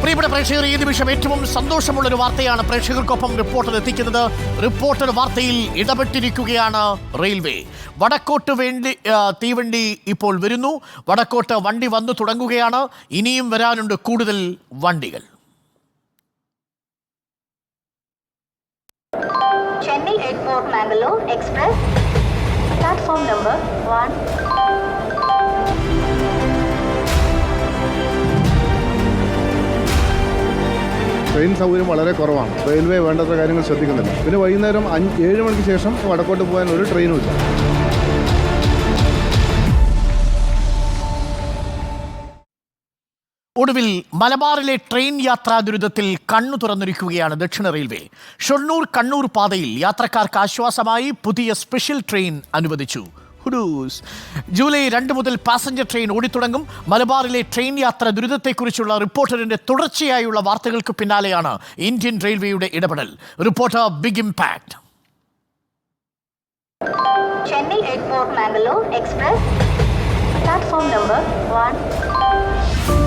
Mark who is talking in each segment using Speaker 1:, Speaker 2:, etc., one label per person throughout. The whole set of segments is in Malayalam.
Speaker 1: പ്രിയപ്പെട്ട പ്രേക്ഷകർ ഈ നിമിഷം ഏറ്റവും സന്തോഷമുള്ള ഒരു വാർത്തയാണ് പ്രേക്ഷകർക്കൊപ്പം റിപ്പോർട്ടർ എത്തിക്കുന്നത് റിപ്പോർട്ടർ വാർത്തയിൽ ഇടപെട്ടിരിക്കുകയാണ് റെയിൽവേ. വടക്കോട്ട് വേണ്ടി തീവണ്ടി ഇപ്പോൾ വരുന്നു. വടക്കോട്ട് വണ്ടി വന്നു തുടങ്ങുകയാണ്. ഇനിയും വരാനുണ്ട് കൂടുതൽ വണ്ടികൾ.
Speaker 2: Mangalore Express, platform number 1.
Speaker 3: Train സൗകര്യം വളരെ കുറവാണ്. റെയിൽവേ വേണ്ടത്ര കാര്യങ്ങൾ ശ്രദ്ധിക്കുന്നില്ല. പിന്നെ വൈകുന്നേരം അഞ്ച് ഏഴ് മണിക്ക് ശേഷം വടക്കോട്ട് പോകാൻ ഒരു ട്രെയിനും ഇല്ല.
Speaker 1: ഒടുവിൽ മലബാറിലെ ട്രെയിൻ യാത്രാ ദുരിതത്തിൽ കണ്ണു തുറന്നിരിക്കുകയാണ് ദക്ഷിണ റെയിൽവേ. ഷൊർണൂർ കണ്ണൂർ പാതയിൽ യാത്രക്കാർക്ക് ആശ്വാസമായി പുതിയ സ്പെഷ്യൽ ട്രെയിൻ അനുവദിച്ചു. ഹുഡൂസ് ജൂലൈ രണ്ട് മുതൽ പാസഞ്ചർ ട്രെയിൻ ഓടിത്തുടങ്ങും. മലബാറിലെ ട്രെയിൻ യാത്ര ദുരിതത്തെക്കുറിച്ചുള്ള റിപ്പോർട്ടറിന്റെ തുടർച്ചയായുള്ള വാർത്തകൾക്ക് പിന്നാലെയാണ് ഇന്ത്യൻ റെയിൽവേയുടെ ഇടപെടൽ. Reporter big impact
Speaker 2: Chennai Airport Mangalore Express, platform number 1.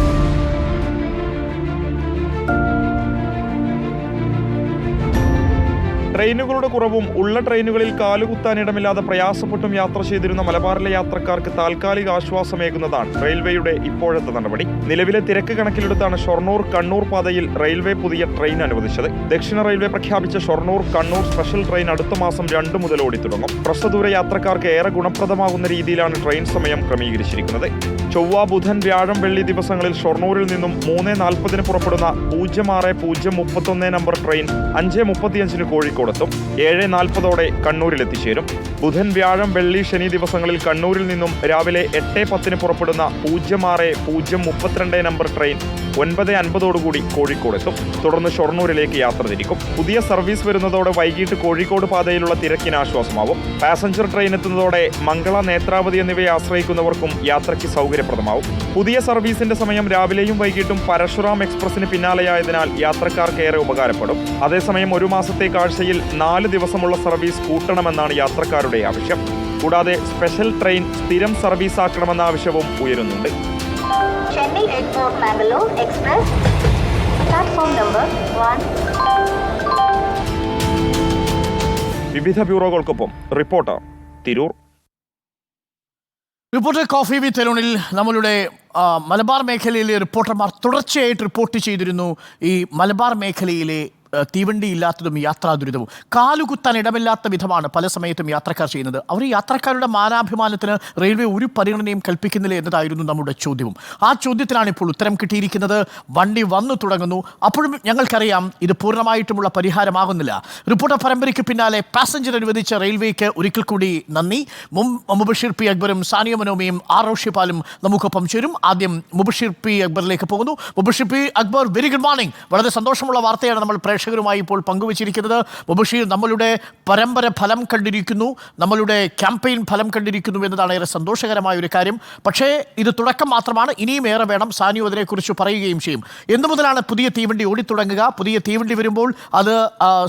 Speaker 4: ട്രെയിനുകളുടെ കുറവും ഉള്ള ട്രെയിനുകളിൽ കാലുകുത്താനിടമില്ലാതെ പ്രയാസപ്പെട്ടും യാത്ര ചെയ്തിരുന്ന മലബാറിലെ യാത്രക്കാർക്ക് താൽക്കാലിക ആശ്വാസമേകുന്നതാണ് റെയിൽവേയുടെ ഇപ്പോഴത്തെ നടപടി. നിലവിലെ തിരക്ക് കണക്കിലെടുത്താണ് ഷൊർണൂർ കണ്ണൂർ പാതയിൽ റെയിൽവേ പുതിയ ട്രെയിൻ അനുവദിച്ചത്. ദക്ഷിണ റെയിൽവേ പ്രഖ്യാപിച്ച ഷൊർണൂർ കണ്ണൂർ സ്പെഷ്യൽ ട്രെയിൻ അടുത്ത മാസം രണ്ട് മുതൽ ഓടിത്തുടങ്ങും പ്രസ്തദൂര യാത്രക്കാർക്ക് ഏറെ ഗുണപ്രദമാകുന്ന രീതിയിലാണ് ട്രെയിൻ സമയം ക്രമീകരിച്ചിരിക്കുന്നത്. ചൊവ്വ ബുധൻ വ്യാഴം വെള്ളി ദിവസങ്ങളിൽ ഷൊർണൂരിൽ നിന്നും മൂന്ന് നാൽപ്പതിന് പുറപ്പെടുന്ന പൂജ്യം ആറ് പൂജ്യം മുപ്പത്തൊന്ന് നമ്പർ ട്രെയിൻ അഞ്ച് മുപ്പത്തിയഞ്ചിന് കോഴിക്കോടെത്തും ഏഴ് നാൽപ്പതോടെ കണ്ണൂരിൽ എത്തിച്ചേരും ബുധൻ വ്യാഴം വെള്ളി ശനി ദിവസങ്ങളിൽ കണ്ണൂരിൽ നിന്നും രാവിലെ എട്ട് പത്തിന് പുറപ്പെടുന്ന പൂജ്യം ആറ് പൂജ്യം മുപ്പത്തിരണ്ട് നമ്പർ ട്രെയിൻ ഒൻപത് അൻപതോടുകൂടി കോഴിക്കോടെത്തും. തുടർന്ന് ഷൊർണൂരിലേക്ക് യാത്ര തിരിക്കും. പുതിയ സർവീസ് വരുന്നതോടെ വൈകിട്ട് കോഴിക്കോട് പാതയിലുള്ള തിരക്കിന് ആശ്വാസമാവും. പാസഞ്ചർ ട്രെയിൻ എത്തുന്നതോടെ മംഗള നേത്രാവതി എന്നിവയെ ആശ്രയിക്കുന്നവർക്കും യാത്രയ്ക്ക് സൗകര്യപ്രദമാവും. പുതിയ സർവീസിന്റെ സമയം രാവിലെയും വൈകിട്ടും പരശുറാം എക്സ്പ്രസിന് പിന്നാലെയായതിനാൽ യാത്രക്കാർക്ക് ഏറെ ഉപകാരപ്പെടും. അതേസമയം ഒരു മാസത്തെ കാഴ്ചയിൽ നാല് ദിവസമുള്ള സർവീസ് കൂട്ടണമെന്നാണ് യാത്രക്കാരുടെ ആവശ്യം. കൂടാതെ സ്പെഷ്യൽ ട്രെയിൻ സ്ഥിരം സർവീസ് ആക്കണമെന്ന ആവശ്യവും ഉയരുന്നുണ്ട്.
Speaker 2: Chennai Airport Mangalore express. Platform number 1.
Speaker 4: വിവിധ ബ്യൂറോകൾക്കൊപ്പം റിപ്പോർട്ടർ തിരൂർ.
Speaker 1: റിപ്പോർട്ടർ കോഫി വി തെലൂണിൽ നമ്മളുടെ മലബാർ മേഖലയിലെ റിപ്പോർട്ടർമാർ തുടർച്ചയായിട്ട് റിപ്പോർട്ട് ചെയ്തിരുന്നു ഈ മലബാർ മേഖലയിലെ തീവണ്ടി ഇല്ലാത്തതും യാത്രാ ദുരിതവും. കാലുകുത്താൻ ഇടമില്ലാത്ത വിധമാണ് പല സമയത്തും യാത്രക്കാർ ചെയ്യുന്നത്. അവർ യാത്രക്കാരുടെ മാനാഭിമാനത്തിന് റെയിൽവേ ഒരു പരിഗണനയും കൽപ്പിക്കുന്നില്ല എന്നതായിരുന്നു നമ്മുടെ ചോദ്യവും. ആ ചോദ്യത്തിനാണ് ഇപ്പോൾ ഉത്തരം കിട്ടിയിരിക്കുന്നത്. വണ്ടി വന്നു തുടങ്ങുന്നു. അപ്പോഴും ഞങ്ങൾക്കറിയാം ഇത് പൂർണമായിട്ടുമുള്ള പരിഹാരമാകുന്നില്ല. റിപ്പോർട്ടർ പരമ്പരയ്ക്ക് പിന്നാലെ പാസഞ്ചർ അനുവദിച്ച റെയിൽവേക്ക് ഒരിക്കൽ കൂടി നന്ദി. മുബഷീർ പി അക്ബറും സാനിയ മനോമയും ആർ റോഷിപ്പാലും നമുക്കൊപ്പം ചേരും. ആദ്യം മുബഷിർ പി അക്ബറിലേക്ക് പോകുന്നു. Mubashir P Akbar very good morning വളരെ സന്തോഷമുള്ള വാർത്തയാണ് നമ്മൾ പ്രേക്ഷകരുമായി ഇപ്പോൾ പങ്കുവച്ചിരിക്കുന്നത് മുബഷീർ നമ്മളുടെ പരമ്പര ഫലം കണ്ടിരിക്കുന്നു നമ്മളുടെ ക്യാമ്പയിൻ ഫലം കണ്ടിരിക്കുന്നു എന്നതാണ് ഏറെ സന്തോഷകരമായ ഒരു കാര്യം. പക്ഷേ ഇത് തുടക്കം മാത്രമാണ് ഇനിയും ഏറെ വേണം. സാനിയോ അതിനെക്കുറിച്ച് പറയുകയും ചെയ്യും. എന്തു മുതലാണ് പുതിയ തീവണ്ടി ഓടിത്തുടങ്ങുക? പുതിയ തീവണ്ടി വരുമ്പോൾ അത്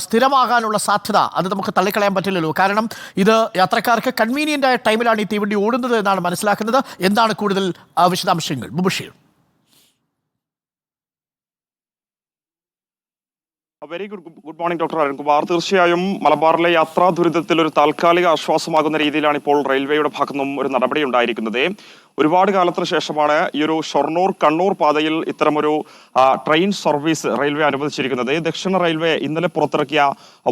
Speaker 1: സ്ഥിരമാകാനുള്ള സാധ്യത അത് നമുക്ക് തള്ളിക്കളയാൻ പറ്റില്ലല്ലോ. കാരണം ഇത് യാത്രക്കാർക്ക് കൺവീനിയന്റ് ആയ ടൈമിലാണ് ഈ തീവണ്ടി ഓടുന്നത് എന്നാണ് മനസ്സിലാക്കുന്നത്. എന്താണ് കൂടുതൽ വിശദാംശങ്ങൾ? Mubasheer
Speaker 4: very good good morning doctor Arunkumar തീർച്ചയായും മലബാറിലെ യാത്രാ ദുരിതത്തിൽ ഒരു താൽക്കാലിക ആശ്വാസമാകുന്ന രീതിയിലാണ് ഇപ്പോൾ റെയിൽവേയുടെ ഭാഗത്തുനിന്നും ഒരു നടപടി ഉണ്ടായിരിക്കുന്നത്. ഒരുപാട് കാലത്തിന് ശേഷമാണ് ഈ ഒരു ഷൊർണൂർ കണ്ണൂർ പാതയിൽ ഇത്തരമൊരു ട്രെയിൻ സർവീസ് റെയിൽവേ അനുവദിച്ചിരിക്കുന്നത്. ദക്ഷിണ റെയിൽവേ ഇന്നലെ പുറത്തിറക്കിയ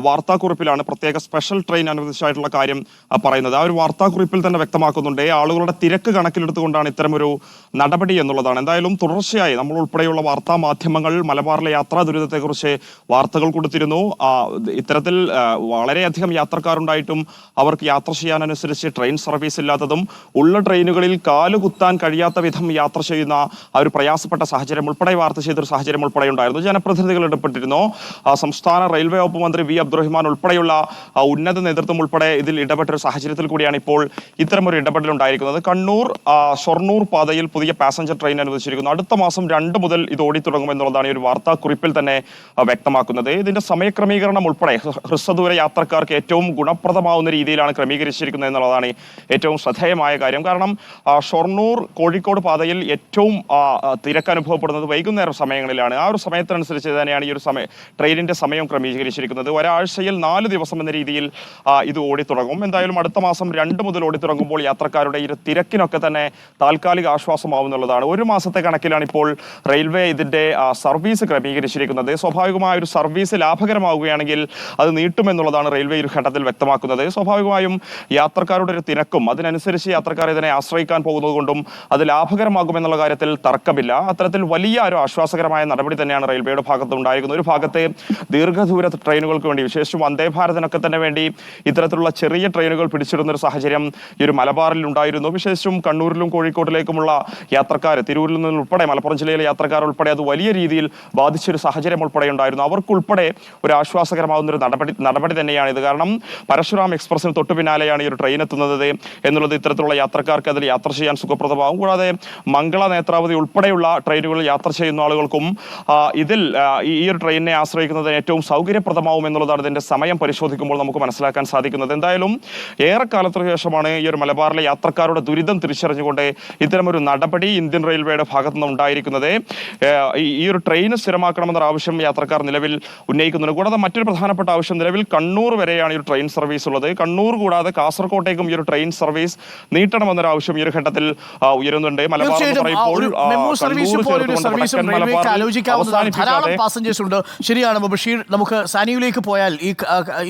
Speaker 4: വാർത്താക്കുറിപ്പിലാണ് പ്രത്യേക സ്പെഷ്യൽ ട്രെയിൻ അനുവദിച്ചായിട്ടുള്ള കാര്യം പറയുന്നത്. ആ ഒരു വാർത്താക്കുറിപ്പിൽ തന്നെ വ്യക്തമാക്കുന്നുണ്ട്. ആളുകളുടെ തിരക്ക് കണക്കിലെടുത്തുകൊണ്ടാണ് ഇത്തരമൊരു നടപടി എന്നുള്ളതാണ്. എന്തായാലും തുടർച്ചയായി നമ്മൾ ഉൾപ്പെടെയുള്ള വാർത്താ മാധ്യമങ്ങൾ മലബാറിലെ യാത്രാ ദുരിതത്തെക്കുറിച്ച് വാർത്തകൾ കൊടുത്തിരുന്നു. ഇത്തരത്തിൽ വളരെയധികം യാത്രക്കാരുണ്ടായിട്ടും അവർക്ക് യാത്ര ചെയ്യാനനുസരിച്ച് ട്രെയിൻ സർവീസ് ഇല്ലാത്തതും ഉള്ള ട്രെയിനുകളിൽ കാലുകുത്താൻ കഴിയാത്ത വിധം യാത്ര ചെയ്യുന്ന ആ ഒരു പ്രയാസപ്പെട്ട സാഹചര്യം ഉൾപ്പെടെ വാർത്ത ചെയ്തൊരു സാഹചര്യം ഉൾപ്പെടെ ഉണ്ടായിരുന്നു. ജനപ്രതിനിധികൾ ഇടപെട്ടിരുന്നു. സംസ്ഥാന റെയിൽവേ വകുപ്പ് മന്ത്രി വി. അബ്ദുറഹിമാൻ ഉൾപ്പെടെയുള്ള ഉന്നത നേതൃത്വം ഉൾപ്പെടെ ഇതിൽ ഇടപെട്ട ഒരു സാഹചര്യത്തിൽ കൂടിയാണ് ഇപ്പോൾ ഇത്തരമൊരു ഇടപെടൽ ഉണ്ടായിരിക്കുന്നത്. കണ്ണൂർ ഷൊർണൂർ പാതയിൽ പുതിയ പാസഞ്ചർ ട്രെയിൻ അനുവദിച്ചിരിക്കുന്നു. അടുത്ത മാസം രണ്ട് മുതൽ ഇത് ഓടിത്തുടങ്ങും എന്നുള്ളതാണ് ഈ ഒരു വാർത്താക്കുറിപ്പിൽ തന്നെ വ്യക്തമാക്കുന്നത്. ഇതിന്റെ സമയക്രമീകരണം ഉൾപ്പെടെ ഹ്ര- ഹ്രസ്വദൂര യാത്രക്കാർക്ക് ഏറ്റവും ഗുണപ്രദമാവുന്ന രീതിയിലാണ് ക്രമീകരിച്ചിരിക്കുന്നത് എന്നുള്ളതാണ് ഏറ്റവും ശ്രദ്ധേയമായ കാര്യം. കാരണം ഷൊർണൂർ കോഴിക്കോട് പാതയിൽ ഏറ്റവും തിരക്ക് അനുഭവപ്പെടുന്നത് വൈകുന്നേരം സമയങ്ങളിലാണ്. ആ ഒരു സമയത്തിനനുസരിച്ച് തന്നെയാണ് ഈ ഒരു സമയ ട്രെയിനിന്റെ സമയം ക്രമീകരിച്ചിരിക്കുന്നത്. ഒരാഴ്ചയിൽ നാല് ദിവസം എന്ന രീതിയിൽ ഇത് ഓടിത്തുടങ്ങും. എന്തായാലും അടുത്ത മാസം രണ്ട് മുതൽ ഓടിത്തുടങ്ങുമ്പോൾ യാത്രക്കാരുടെ ഈ തിരക്കിനൊക്കെ തന്നെ താൽക്കാലിക ആശ്വാസമാവുന്നുള്ളതാണ്. ഒരു മാസത്തെ കണക്കിലാണ് ഇപ്പോൾ റെയിൽവേ ഇതിന്റെ സർവീസ് ക്രമീകരിച്ചിരിക്കുന്നത്. സ്വാഭാവികമായ ഒരു സർവീസ് ലാഭകരമാവുകയാണെങ്കിൽ അത് നീട്ടുമെന്നുള്ളതാണ് റെയിൽവേ ഒരു ഘട്ടത്തിൽ വ്യക്തമാക്കുന്നത്. സ്വാഭാവികമായും യാത്രക്കാരുടെ ഒരു തിരക്കും അതിനനുസരിച്ച് യാത്രക്കാർ ഇതിനെ ആശ്രയിക്കാൻ പോകുന്നത് കൊണ്ടും അത് ലാഭകരമാകുമെന്നുള്ള കാര്യത്തിൽ തർക്കമില്ല. അത്തരത്തിൽ വലിയ ഒരു ആശ്വാസകരമായ നടപടി തന്നെയാണ് റെയിൽവേയുടെ ഭാഗത്ത് ഉണ്ടായിരിക്കുന്നത്. ഒരു ഭാഗത്തെ ദീർഘദൂര ട്രെയിനുകൾക്ക് വേണ്ടി വിശേഷിച്ചും വന്ദേ ഭാരതിനൊക്കെ തന്നെ വേണ്ടി ഇത്തരത്തിലുള്ള ചെറിയ ട്രെയിനുകൾ പിടിച്ചിടുന്ന ഒരു സാഹചര്യം ഈ ഒരു മലബാറിൽ ഉണ്ടായിരുന്നു. വിശേഷിച്ചും കണ്ണൂരിലും കോഴിക്കോട്ടിലേക്കുമുള്ള യാത്രക്കാർ തിരൂരിൽ നിന്ന് ഉൾപ്പെടെ മലപ്പുറം ജില്ലയിലെ യാത്രക്കാർ ഉൾപ്പെടെ അത് വലിയ രീതിയിൽ ബാധിച്ചൊരു സാഹചര്യം ഉൾപ്പെടെ ഉണ്ടായിരുന്നു. അവർക്കുൾപ്പെടെ ഒരു ആശ്വാസകരമാവുന്ന ഒരു നടപടി നടപടി തന്നെയാണ് ഇത്. കാരണം പരശുറാം എക്സ്പ്രസിന് തൊട്ടു പിന്നാലെയാണ് ഈ ഒരു ട്രെയിൻ എത്തുന്നത്. എന്നുള്ളത് ഇത്തരത്തിലുള്ള യാത്രക്കാർക്ക് അതിൽ യാത്ര ചെയ്യാൻ സുഖപ്രദമാകും കൂടാതെ മംഗള നേത്രാവതി ഉൾപ്പെടെയുള്ള ട്രെയിനുകളിൽ യാത്ര ചെയ്യുന്ന ആളുകൾക്കും ഇതിൽ ഈ ഒരു ട്രെയിനിനെ ആശ്രയിക്കുന്നതിന് ഏറ്റവും സൗകര്യപ്രദമാവും എന്നുള്ളതാണ് ഇതിന്റെ സമയം പരിശോധിക്കുമ്പോൾ നമുക്ക് മനസ്സിലാക്കാൻ സാധിക്കുന്നത്. എന്തായാലും ഏറെക്കാലത്തിന് ശേഷമാണ് ഈ ഒരു മലബാറിലെ യാത്രക്കാരുടെ ദുരിതം തിരിച്ചറിഞ്ഞുകൊണ്ട് ഇത്തരമൊരു നടപടി ഇന്ത്യൻ റെയിൽവേയുടെ ഭാഗത്തു നിന്ന് ഉണ്ടായിരിക്കുന്നത് ഈ- ഒരു ട്രെയിൻ സ്ഥിരമാക്കണമെന്നൊരു ആവശ്യം യാത്രക്കാർ നിലവിൽ ഉന്നയിക്കുന്നുണ്ട്. കൂടാതെ മറ്റൊരു പ്രധാനപ്പെട്ട ആവശ്യം നിലവിൽ കണ്ണൂർ വരെയാണ് ഈ ട്രെയിൻ സർവീസ് ഉള്ളത്. കണ്ണൂർ കൂടാതെ കാസർകോട്ടേക്കും ഈ ഒരു ട്രെയിൻ സർവീസ് നീട്ടണമെന്നൊരു ആവശ്യം ഈ ഒരു ഘട്ടത്തിൽ ഉയരുന്നുണ്ട്. മലബാർ എന്ന് പറയുമ്പോൾ
Speaker 1: ശരിയാണ് ബഷീർ. നമുക്ക് സാനിയിലേക്ക് പോയാൽ ഈ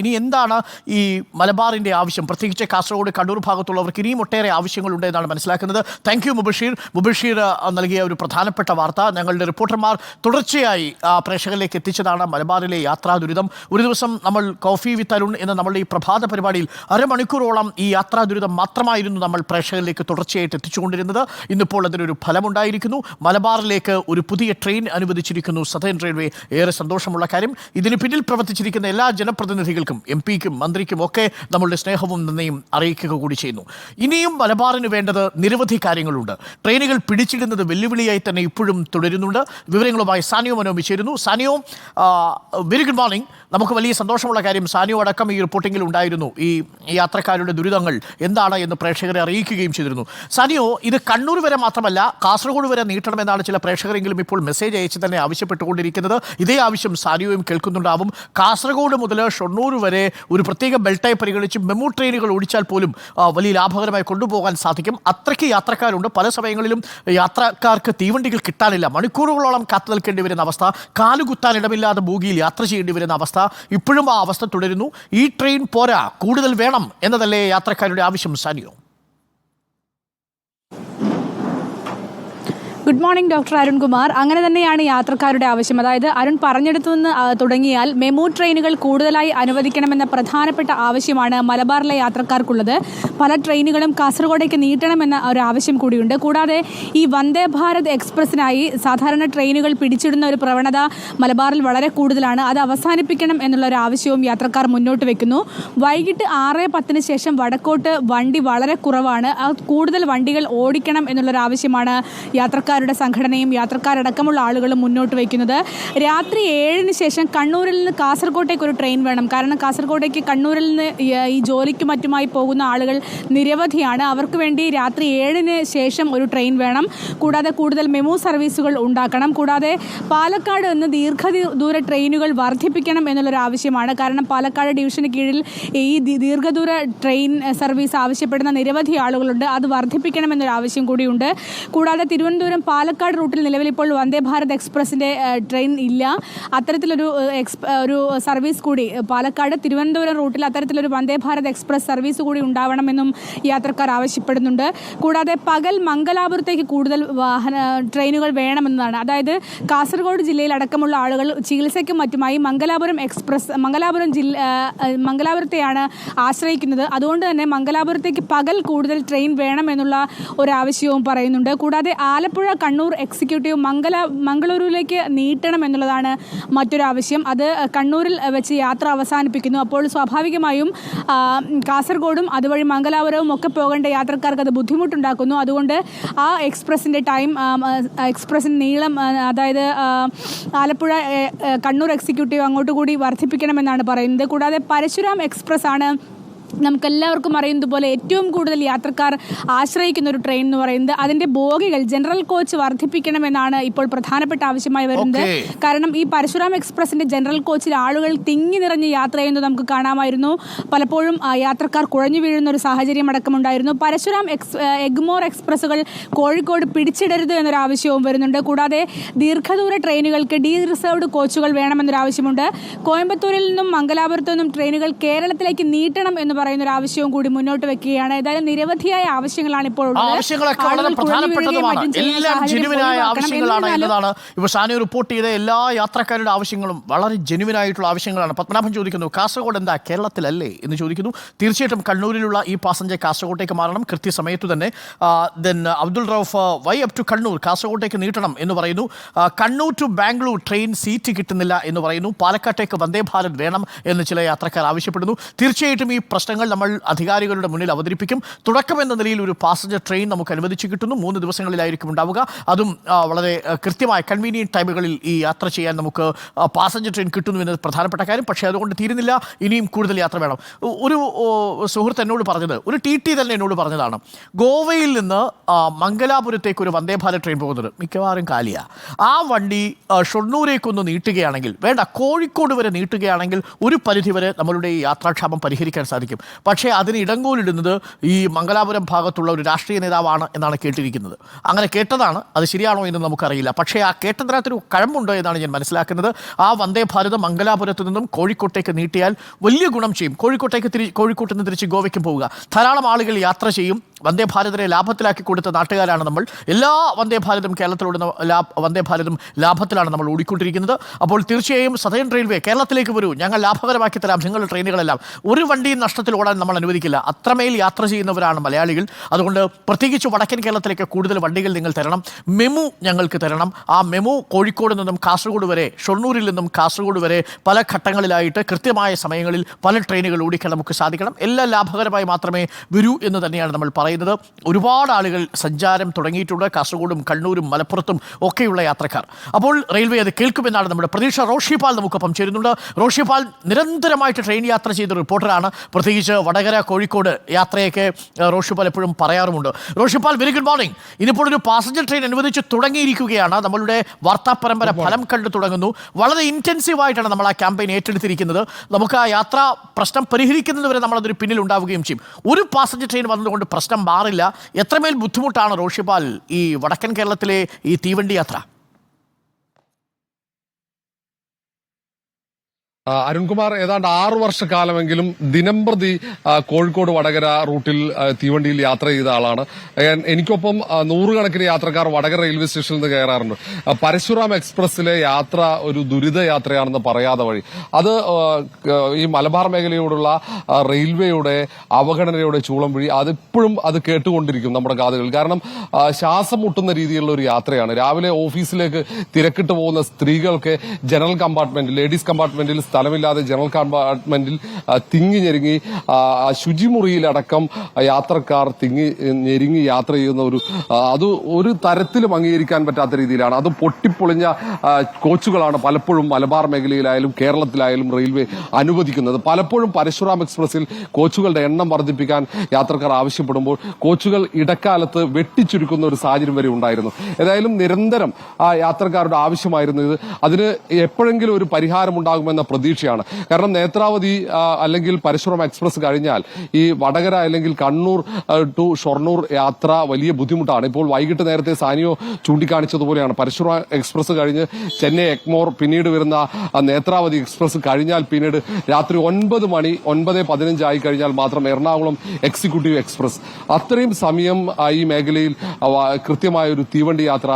Speaker 1: ഇനി എന്താണ് ഈ മലബാറിന്റെ ആവശ്യം? പ്രത്യേകിച്ച് കാസർഗോഡ് കണ്ണൂർ ഭാഗത്തുള്ളവർക്ക് ഇനിയും ഒട്ടേറെ ആവശ്യങ്ങളുണ്ട് എന്നാണ് മനസ്സിലാക്കുന്നത്. താങ്ക് യു മുബഷീർ മുബഷീർ നൽകിയ ഒരു പ്രധാനപ്പെട്ട വാർത്ത. ഞങ്ങളുടെ റിപ്പോർട്ടർമാർ തുടർച്ചയായി പ്രേക്ഷകരിലേക്ക് എത്തിച്ചതാണ് മലബാറിലെ യാത്രാ ദുരിതം. ഒരു ദിവസം നമ്മൾ കോഫി വിത്ത് അരുൺ എന്ന നമ്മളുടെ ഈ പ്രഭാത പരിപാടിയിൽ അരമണിക്കൂറോളം ഈ യാത്രാ ദുരിതം മാത്രമായിരുന്നു നമ്മൾ പ്രേക്ഷകരിലേക്ക് തുടർച്ചയായിട്ട് എത്തിച്ചുകൊണ്ടിരുന്നത് ഇന്നിപ്പോൾ അതിനൊരു ഫലമുണ്ടായിരിക്കുന്നു. മലബാറിലേക്ക് ഒരു പുതിയ ട്രെയിൻ അനുവദിച്ചിരിക്കുന്നു. സതേൺ റെയിൽവേ ഏറെ സന്തോഷമുള്ള കാര്യം. ഇതിന് പിന്നിൽ പ്രവർത്തിച്ചിരിക്കുന്ന എല്ലാ ജനപ്രതിനിധികൾക്കും എം പിക്കും മന്ത്രിക്കും ഒക്കെ നമ്മളുടെ സ്നേഹവും നന്ദിയും അറിയിക്കുക കൂടി ചെയ്യുന്നു. ഇനിയും മലബാറിന് വേണ്ടത് നിരവധി കാര്യങ്ങളുണ്ട്. ട്രെയിനുകൾ പിടിച്ചിടുന്നത് വെല്ലുവിളിയായി തന്നെ ഇപ്പോഴും തുടരുന്നുണ്ട്. വിവരങ്ങളുമായി സാനിയോ മനോമി ചേരുന്നു. സാനിയോ വെരി ഗുഡ് മോർണിംഗ്. നമുക്ക് വലിയ സന്തോഷമുള്ള കാര്യം സാനിയോ അടക്കം ഈ റിപ്പോർട്ടിങ്ങിൽ ഉണ്ടായിരുന്നു. ഈ യാത്രക്കാരുടെ ദുരിതങ്ങൾ എന്താണ് എന്ന് പ്രേക്ഷകരെ അറിയിക്കുകയും ചെയ്തിരുന്നു. സാനിയോ ഇത് കണ്ണൂർ വരെ മാത്രമല്ല കാസർഗോഡ് വരെ നീട്ടണമെന്നാണ് ചില പ്രേക്ഷകരെങ്കിലും ഇപ്പോൾ മെസ്സേജ് അയച്ച് തന്നെ ആവശ്യപ്പെട്ടുകൊണ്ടിരിക്കുന്നത്. ഇതേ ആവശ്യം സാരിയോയും കേൾക്കുന്നുണ്ടാവും. കാസർഗോഡ് മുതൽ ഷൊർണൂർ വരെ ഒരു പ്രത്യേക ബെൽറ്റായി പരിഗണിച്ച് മെമു ട്രെയിനുകൾ ഓടിച്ചാൽ പോലും വലിയ ലാഭകരമായി കൊണ്ടുപോകാൻ സാധിക്കും. അത്രയ്ക്ക് യാത്രക്കാരുണ്ട്. പല സമയങ്ങളിലും യാത്രക്കാർക്ക് തീവണ്ടികൾ കിട്ടാനില്ല. മണിക്കൂറുകളോളം കാത്തു നിൽക്കേണ്ടി വരുന്ന അവസ്ഥ. കാലുകുത്താൻ ഇടമില്ലാതെ ബോഗിയിൽ യാത്ര ചെയ്യേണ്ടി വരുന്ന അവസ്ഥ. ഇപ്പോഴും ആ അവസ്ഥ തുടരുന്നു. ഈ ട്രെയിൻ പോരാ. കൂടുതൽ വേണം എന്നതല്ലേ യാത്രക്കാരുടെ ആവശ്യം സാനിയോ
Speaker 5: ഗുഡ് മോർണിംഗ് ഡോക്ടർ അരുൺകുമാർ അങ്ങനെ തന്നെയാണ് യാത്രക്കാരുടെ ആവശ്യം. അതായത് അരുൺ പറഞ്ഞെടുത്തു നിന്ന് തുടങ്ങിയാൽ മെമു ട്രെയിനുകൾ കൂടുതലായി അനുവദിക്കണമെന്ന പ്രധാനപ്പെട്ട ആവശ്യമാണ് മലബാറിലെ യാത്രക്കാർക്കുള്ളത്. പല ട്രെയിനുകളും കാസർഗോഡേക്ക് നീട്ടണമെന്ന ഒരു ആവശ്യം കൂടിയുണ്ട്. കൂടാതെ ഈ വന്ദേ ഭാരത് എക്സ്പ്രസിനായി സാധാരണ ട്രെയിനുകൾ പിടിച്ചിടുന്ന ഒരു പ്രവണത മലബാറിൽ വളരെ കൂടുതലാണ്. അത് അവസാനിപ്പിക്കണം എന്നുള്ള ഒരു ആവശ്യവും യാത്രക്കാർ മുന്നോട്ട് വെക്കുന്നു. വൈകിട്ട് ആറ് പത്തിന് ശേഷം വടക്കോട്ട് വണ്ടി വളരെ കുറവാണ്. കൂടുതൽ വണ്ടികൾ ഓടിക്കണം എന്നുള്ളൊരു ആവശ്യമാണ് യാത്രക്കാരുടെ സംഘടനയും യാത്രക്കാരടക്കമുള്ള ആളുകളും മുന്നോട്ട് വയ്ക്കുന്നത്. രാത്രി ഏഴിന് ശേഷം കണ്ണൂരിൽ നിന്ന് കാസർഗോട്ടേക്ക് ഒരു ട്രെയിൻ വേണം. കാരണം കാസർഗോട്ടേക്ക് കണ്ണൂരിൽ നിന്ന് ഈ- ജോലിക്കും മറ്റുമായി പോകുന്ന ആളുകൾ നിരവധിയാണ്. അവർക്ക് വേണ്ടി രാത്രി ഏഴിന് ശേഷം ഒരു ട്രെയിൻ വേണം. കൂടാതെ കൂടുതൽ മെമു സർവീസുകൾ ഉണ്ടാക്കണം. കൂടാതെ പാലക്കാട് നിന്ന് ദീർഘദൂര ട്രെയിനുകൾ വർദ്ധിപ്പിക്കണം എന്നുള്ളൊരു ആവശ്യമാണ്. കാരണം പാലക്കാട് ഡിവിഷന് കീഴിൽ ഈ ദീർഘദൂര ട്രെയിൻ സർവീസ് ആവശ്യപ്പെടുന്ന നിരവധി ആളുകളുണ്ട്. അത് വർദ്ധിപ്പിക്കണം എന്നൊരു ആവശ്യം കൂടിയുണ്ട്. കൂടാതെ തിരുവനന്തപുരം പാലക്കാട് റൂട്ടിൽ നിലവിൽ ഇപ്പോൾ വന്ദേ ഭാരത് എക്സ്പ്രസിന്റെ ട്രെയിൻ ഇല്ല. അത്തരത്തിലൊരു എക്സ് ഒരു സർവീസ് കൂടി പാലക്കാട് തിരുവനന്തപുരം റൂട്ടിൽ അത്തരത്തിലൊരു വന്ദേ ഭാരത് എക്സ്പ്രസ് സർവീസ് കൂടി ഉണ്ടാവണമെന്നും യാത്രക്കാർ ആവശ്യപ്പെടുന്നുണ്ട്. കൂടാതെ പകൽ മംഗലാപുരത്തേക്ക് കൂടുതൽ വാഹന ട്രെയിനുകൾ വേണമെന്നതാണ് അതായത് കാസർഗോഡ് ജില്ലയിൽ അടക്കമുള്ള ആളുകൾ ചികിത്സയ്ക്കും മറ്റുമായി മംഗലാപുരം എക്സ്പ്രസ് മംഗലാപുരം ജില്ല മംഗലാപുരത്തെയാണ് ആശ്രയിക്കുന്നത്. അതുകൊണ്ട് തന്നെ മംഗലാപുരത്തേക്ക് പകൽ കൂടുതൽ ട്രെയിൻ വേണമെന്നുള്ള ഒരു ആവശ്യവും പറയുന്നുണ്ട്. കൂടാതെ ആലപ്പുഴ കണ്ണൂർ എക്സിക്യൂട്ടീവ് മംഗല മംഗളൂരുവിലേക്ക് നീട്ടണം എന്നുള്ളതാണ് മറ്റൊരു ആവശ്യം. അത് കണ്ണൂരിൽ വെച്ച് യാത്ര അവസാനിപ്പിക്കുന്നു. അപ്പോൾ സ്വാഭാവികമായും കാസർഗോഡും അതുവഴി മംഗലാപുരവും ഒക്കെ പോകേണ്ട യാത്രക്കാർക്ക് അത് ബുദ്ധിമുട്ടുണ്ടാക്കുന്നു. അതുകൊണ്ട് ആ എക്സ്പ്രസിന്റെ ടൈം എക്സ്പ്രസിന്റെ നീളം അതായത് ആലപ്പുഴ കണ്ണൂർ എക്സിക്യൂട്ടീവ് അങ്ങോട്ട് കൂടി വർദ്ധിപ്പിക്കണമെന്നാണ് പറയുന്നത്. കൂടാതെ പരശുരാം എക്സ്പ്രസ് ആണ് നമുക്കെല്ലാവർക്കും അറിയുന്നതുപോലെ ഏറ്റവും കൂടുതൽ യാത്രക്കാർ ആശ്രയിക്കുന്ന ഒരു ട്രെയിൻ എന്ന് പറയുന്നത് അതിന്റെ ബോഗികൾ ജനറൽ കോച്ച് വർദ്ധിപ്പിക്കണമെന്നാണ് ഇപ്പോൾ പ്രധാനപ്പെട്ട ആവശ്യമായി വരുന്നത്. കാരണം ഈ പരശുരാം എക്സ്പ്രസിന്റെ ജനറൽ കോച്ചിൽ ആളുകൾ തിങ്ങി നിറഞ്ഞ് യാത്ര ചെയ്യുന്നത് നമുക്ക് കാണാമായിരുന്നു. പലപ്പോഴും യാത്രക്കാർ കുഴഞ്ഞു വീഴുന്ന ഒരു സാഹചര്യം അടക്കമുണ്ടായിരുന്നു പരശുരാം എക്സ് എഗ്മോർ എക്സ്പ്രസുകൾ കോഴിക്കോട് പിടിച്ചിടരുത് എന്നൊരു ആവശ്യവും വരുന്നുണ്ട്. കൂടാതെ ദീർഘദൂര ട്രെയിനുകൾക്ക് ഡീ റിസർവ്ഡ് കോച്ചുകൾ വേണമെന്നൊരു ആവശ്യമുണ്ട്. കോയമ്പത്തൂരിൽ നിന്നും മംഗലാപുരത്തു നിന്നും ട്രെയിനുകൾ കേരളത്തിലേക്ക് നീട്ടണം എന്ന് പറയുന്ന ഒരു ആവശ്യവും കൂടി മുന്നോട്ട് വെക്കുകയാണ്. ഏതായാലും നിരവധിയായ ആവശ്യങ്ങളാണ് ഇപ്പോൾ
Speaker 1: ആവശ്യങ്ങളൊക്കെ വളരെ പ്രധാനപ്പെട്ടതുമാണ്. എല്ലാം ജെനുവിനായ ആവശ്യങ്ങളാണ് എന്നതാണ്. ഇപ്പോൾ ഷാനി റിപ്പോർട്ട് ചെയ്ത എല്ലാ യാത്രക്കാരുടെ ആവശ്യങ്ങളും വളരെ ജെനുവിനായിട്ടുള്ള ആവശ്യങ്ങളാണ്. പത്മനാഭൻ ചോദിക്കുന്നു കാസർഗോഡ് എന്താ കേരളത്തിലല്ലേ? എന്ന് ചോദിക്കുന്നു. തീർച്ചയായിട്ടും കണ്ണൂരിലുള്ള ഈ പാസഞ്ചർ കാസർഗോട്ടേക്ക് മാറണം. കൃത്യസമയത്ത് തന്നെ then Abdul Rauf why up to Kannur? കാസർഗോട്ടേക്ക് നീട്ടണം? എന്ന് പറയുന്നു. Kannur to Bangalore train seat കിട്ടുന്നില്ല എന്ന് പറയുന്നു. പാലക്കാട്ടേക്ക് വന്ദേ ഭാരത് വേണം എന്ന് ചില യാത്രക്കാർ ആവശ്യപ്പെടുന്നു. തീർച്ചയായിട്ടും ഈ പ്രശ്നങ്ങൾ നമ്മൾ അധികാരികളുടെ മുന്നിൽ അവതരിപ്പിക്കും. തുടക്കം എന്ന നിലയിൽ ഒരു പാസഞ്ചർ ട്രെയിൻ നമുക്ക് അനുവദിച്ചു കിട്ടുന്നു. മൂന്ന് ദിവസങ്ങളിലായിരിക്കും ഉണ്ടാവുക. അതും വളരെ കൃത്യമായ കൺവീനിയന്റ് ടൈമുകളിൽ ഈ യാത്ര ചെയ്യാൻ നമുക്ക് പാസഞ്ചർ ട്രെയിൻ കിട്ടുന്നു എന്നത് പ്രധാനപ്പെട്ട കാര്യം. പക്ഷേ അതുകൊണ്ട് തീരുന്നില്ല. ഇനിയും കൂടുതൽ യാത്ര വേണം. ഒരു സുഹൃത്ത് എന്നോട് പറഞ്ഞത് ഒരു ടി ടി തന്നെ എന്നോട് പറഞ്ഞതാണ്. ഗോവയിൽ നിന്ന് മംഗലാപുരത്തേക്ക് ഒരു വന്ദേ ഭാരത് ട്രെയിൻ പോകുന്നത് മിക്കവാറും കാലിയ. ആ വണ്ടി ഷൊണ്ണൂരേക്കൊന്ന് നീട്ടുകയാണെങ്കിൽ വേണ്ട കോഴിക്കോട് വരെ നീട്ടുകയാണെങ്കിൽ ഒരു പരിധിവരെ നമ്മളുടെ ഈ യാത്രാക്ഷാമം പരിഹരിക്കാൻ സാധിക്കും. പക്ഷേ അതിന് ഇടങ്കോലിടുന്നത് ഈ മംഗലാപുരം ഭാഗത്തുള്ള ഒരു രാഷ്ട്രീയ നേതാവാണ് എന്നാണ് കേട്ടിരിക്കുന്നത്. അങ്ങനെ കേട്ടതാണ് അത് ശരിയാണോ എന്ന് നമുക്കറിയില്ല. പക്ഷേ ആ കേട്ടതിനകത്തൊരു കഴമ്പുണ്ട് എന്നാണ് ഞാൻ മനസ്സിലാക്കുന്നത്. ആ വന്ദേ ഭാരത് മംഗലാപുരത്ത് നിന്നും കോഴിക്കോട്ടേക്ക് നീട്ടിയാൽ വലിയ ഗുണം ചെയ്യും. കോഴിക്കോട്ടേക്ക് തിരി കോഴിക്കോട്ട് നിന്ന് തിരിച്ച് ഗോവയ്ക്ക് പോവുക. ധാരാളം ആളുകൾ യാത്ര ചെയ്യും. വന്ദേ ഭാരതിനെ ലാഭത്തിലാക്കി കൊടുത്ത നാട്ടുകാരാണ് നമ്മൾ. എല്ലാ വന്ദേ ഭാരതും കേരളത്തിലോടുന്ന ലാഭ വന്ദേ ലാഭത്തിലാണ് നമ്മൾ ഓടിക്കൊണ്ടിരിക്കുന്നത്. അപ്പോൾ തീർച്ചയായും സതേൺ റെയിൽവേ കേരളത്തിലേക്ക് വരൂ. ഞങ്ങൾ ലാഭകരമാക്കി തരാം നിങ്ങളുടെ ട്രെയിനുകളെല്ലാം. ഒരു വണ്ടിയും നഷ്ടത്തിൽ ഓടാൻ നമ്മൾ അനുവദിക്കില്ല. അത്രമേൽ യാത്ര ചെയ്യുന്നവരാണ് മലയാളികൾ. അതുകൊണ്ട് പ്രത്യേകിച്ച് വടക്കൻ കേരളത്തിലേക്ക് കൂടുതൽ വണ്ടികൾ നിങ്ങൾ തരണം. മെമു ഞങ്ങൾക്ക് തരണം. ആ മെമു കോഴിക്കോട് നിന്നും കാസർഗോഡ് വരെ ഷൊർണൂരിൽ നിന്നും കാസർഗോഡ് വരെ പല ഘട്ടങ്ങളിലായിട്ട് കൃത്യമായ സമയങ്ങളിൽ പല ട്രെയിനുകൾ ഓടിക്കാൻ നമുക്ക് സാധിക്കണം. എല്ലാം ലാഭകരമായി മാത്രമേ വരൂ എന്ന് തന്നെയാണ് നമ്മൾ പറയുന്നത്. ഒരുപാട് ആളുകൾ സഞ്ചാരം തുടങ്ങിയിട്ടുണ്ട്. കാസർഗോഡും കണ്ണൂരും മലപ്പുറത്തും ഒക്കെയുള്ള യാത്രക്കാർ. അപ്പോൾ റെയിൽവേ അത് കേൾക്കുമെന്നാണ് നമ്മുടെ പ്രതീക്ഷ. റോഷിപാൽ നമുക്കൊപ്പം ചേരുന്നുണ്ട്. റോഷിപാൽ നിരന്തരമായിട്ട് ട്രെയിൻ യാത്ര ചെയ്ത റിപ്പോർട്ടറാണ്. പ്രത്യേകിച്ച് വടകര കോഴിക്കോട് യാത്രയൊക്കെ റോഷിപാൽ എപ്പോഴും പറയാറുമുണ്ട്. റോഷിപാൽ വെരി ഗുഡ് മോർണിംഗ് ഇനിയിപ്പോൾ ഒരു പാസഞ്ചർ ട്രെയിൻ അനുവദിച്ച് തുടങ്ങിയിരിക്കുകയാണ്. നമ്മളുടെ വാർത്താ പരമ്പര ഫലം കണ്ടു തുടങ്ങുന്നു. വളരെ ഇന്റൻസീവായിട്ടാണ് നമ്മൾ ആ ക്യാമ്പയിൻ ഏറ്റെടുത്തിരിക്കുന്നത്. നമുക്ക് ആ യാത്ര പ്രശ്നം പരിഹരിക്കുന്നതുവരെ നമ്മളതൊരു പിന്നിൽ ഉണ്ടാവുകയും ചെയ്യും. ഒരു പാസഞ്ചർ ട്രെയിൻ വന്നതുകൊണ്ട് പ്രശ്നം മാറില്ല. എത്രമേൽ ബുദ്ധിമുട്ടാണ് റോഷിപാൽ ഈ വടക്കൻ കേരളത്തിലെ ഈ തീവണ്ടി യാത്ര?
Speaker 6: അരുൺകുമാർ ഏതാണ്ട് ആറു വർഷക്കാലമെങ്കിലും ദിനംപ്രതി കോഴിക്കോട് വടകര റൂട്ടിൽ തീവണ്ടിയിൽ യാത്ര ചെയ്ത ആളാണ്. എനിക്കൊപ്പം നൂറുകണക്കിന് യാത്രക്കാർ വടകര റെയിൽവേ സ്റ്റേഷനിൽ നിന്ന് കയറാറുണ്ട്. പരശുറാം എക്സ്പ്രസിലെ യാത്ര ഒരു ദുരിത യാത്രയാണെന്ന് പറയാതെ വഴി. അത് ഈ മലബാർ മേഖലയോടുള്ള റെയിൽവേയുടെ അവഗണനയുടെ ചൂളം വഴി അതിപ്പോഴും അത് കേട്ടുകൊണ്ടിരിക്കും നമ്മുടെ കാതുകൾ കാരണം ശ്വാസം മുട്ടുന്ന രീതിയിലുള്ള ഒരു യാത്രയാണ്. രാവിലെ ഓഫീസിലേക്ക് തിരക്കിട്ട് പോകുന്ന സ്ത്രീകൾക്ക് ജനറൽ കമ്പാർട്ട്മെന്റ് ലേഡീസ് കമ്പാർട്ട്മെന്റിൽ സ്ഥലമില്ലാതെ ജനറൽ കമ്പാർട്ട്മെന്റിൽ തിങ്ങി ഞെരുങ്ങി ശുചിമുറിയിലടക്കം യാത്രക്കാർ തിങ്ങി ഞെരുങ്ങി യാത്ര ചെയ്യുന്ന ഒരു അത് ഒരു തരത്തിലും അംഗീകരിക്കാൻ പറ്റാത്ത രീതിയിലാണ്. അത് പൊട്ടിപ്പൊളിഞ്ഞ കോച്ചുകളാണ് പലപ്പോഴും മലബാർ മേഖലയിലായാലും കേരളത്തിലായാലും റെയിൽവേ അനുവദിക്കുന്നത്. പലപ്പോഴും പരശുറാം എക്സ്പ്രസിൽ കോച്ചുകളുടെ എണ്ണം വർദ്ധിപ്പിക്കാൻ യാത്രക്കാർ ആവശ്യപ്പെടുമ്പോൾ കോച്ചുകൾ ഇടക്കാലത്ത് വെട്ടിച്ചുരുക്കുന്ന ഒരു സാഹചര്യം വരെ ഉണ്ടായിരുന്നു. ഏതായാലും നിരന്തരം ആ യാത്രക്കാരുടെ ആവശ്യമായിരുന്നു ഇത്. അതിന് എപ്പോഴെങ്കിലും ഒരു പരിഹാരം ഉണ്ടാകുമെന്ന പ്രതീക്ഷയാണ്. കാരണം നേത്രാവതി അല്ലെങ്കിൽ പരശുറം എക്സ്പ്രസ് കഴിഞ്ഞാൽ ഈ വടകര അല്ലെങ്കിൽ കണ്ണൂർ ടു ഷൊർണൂർ യാത്ര വലിയ ബുദ്ധിമുട്ടാണ്. ഇപ്പോൾ വൈകിട്ട് നേരത്തെ സാനിയോ ചൂണ്ടിക്കാണിച്ചതുപോലെയാണ്. പരശുറം എക്സ്പ്രസ് കഴിഞ്ഞ് ചെന്നൈ എക്മോർ പിന്നീട് വരുന്ന നേത്രാവതി എക്സ്പ്രസ് കഴിഞ്ഞാൽ പിന്നീട് രാത്രി ഒൻപത് മണി ഒൻപത് പതിനഞ്ചായി കഴിഞ്ഞാൽ മാത്രം എറണാകുളം എക്സിക്യൂട്ടീവ് എക്സ്പ്രസ്. അത്രയും സമയം ഈ മേഖലയിൽ കൃത്യമായ ഒരു തീവണ്ടി യാത്ര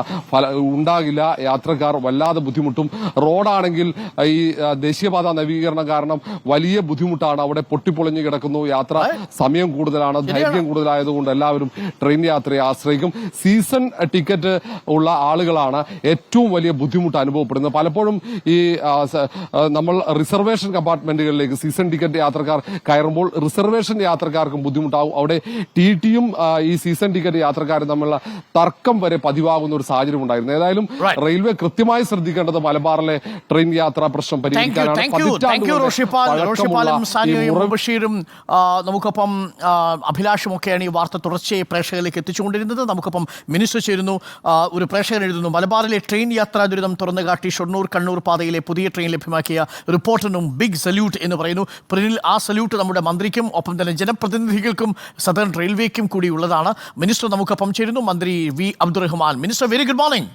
Speaker 6: ഉണ്ടാകില്ല. യാത്രക്കാർ വല്ലാതെ ബുദ്ധിമുട്ടും. റോഡാണെങ്കിൽ ഈ ആ, ദേശീയപാത നവീകരണം കാരണം വലിയ ബുദ്ധിമുട്ടാണ്. അവിടെ പൊട്ടിപ്പൊളിഞ്ഞു കിടക്കുന്നു. യാത്ര സമയം കൂടുതലാണ്. ദൈർഘ്യം കൂടുതലായതുകൊണ്ട് എല്ലാവരും ട്രെയിൻ യാത്രയെ ആശ്രയിക്കും. സീസൺ ടിക്കറ്റ് ഉള്ള ആളുകളാണ് ഏറ്റവും വലിയ ബുദ്ധിമുട്ട് അനുഭവപ്പെടുന്നത്. പലപ്പോഴും ഈ നമ്മൾ റിസർവേഷൻ കമ്പാർട്ട്മെന്റുകളിലേക്ക് സീസൺ ടിക്കറ്റ് യാത്രക്കാർ കയറുമ്പോൾ റിസർവേഷൻ യാത്രക്കാർക്കും ബുദ്ധിമുട്ടാവും. അവിടെ ടി ടിയും ഈ സീസൺ ടിക്കറ്റ് യാത്രക്കാരും തമ്മിലുള്ള തർക്കം വരെ പതിവാകുന്ന ഒരു സാഹചര്യം ഉണ്ടായിരുന്നു. ഏതായാലും റെയിൽവേ കൃത്യമായി ശ്രദ്ധിക്കേണ്ടത് മലബാറിലെ ട്രെയിൻ യാത്രാ പ്രശ്നം പരിഹരിക്കാനാണ്.
Speaker 1: Thank you thank you Roshippal റോഷിപ്പാലും സാനിയയും ബഷീറും നമുക്കൊപ്പം അഭിലാഷുമൊക്കെയാണ് ഈ വാർത്ത തുടർച്ചയായി പ്രേക്ഷകരിലേക്ക് എത്തിച്ചുകൊണ്ടിരുന്നത്. നമുക്കൊപ്പം മിനിസ്റ്റർ ചേരുന്നു. ഒരു പ്രേക്ഷകൻ എഴുതുന്നു. മലബാറിലെ ട്രെയിൻ യാത്രാ ദുരിതം തുറന്നു കാട്ടി ഷൊർണൂർ കണ്ണൂർ പാതയിലെ പുതിയ ട്രെയിൻ ലഭ്യമാക്കിയ റിപ്പോർട്ടറിനും ബിഗ് സല്യൂട്ട് എന്ന് പറയുന്നു. പ്രിനിൽ ആ സല്യൂട്ട് നമ്മുടെ മന്ത്രിക്കും ഒപ്പം തന്നെ ജനപ്രതിനിധികൾക്കും സദേൺ റെയിൽവേക്കും കൂടി ഉള്ളതാണ് മിനിസ്റ്റർ നമുക്കൊപ്പം ചേരുന്നു. മന്ത്രി V Abdurahman. Minister very good morning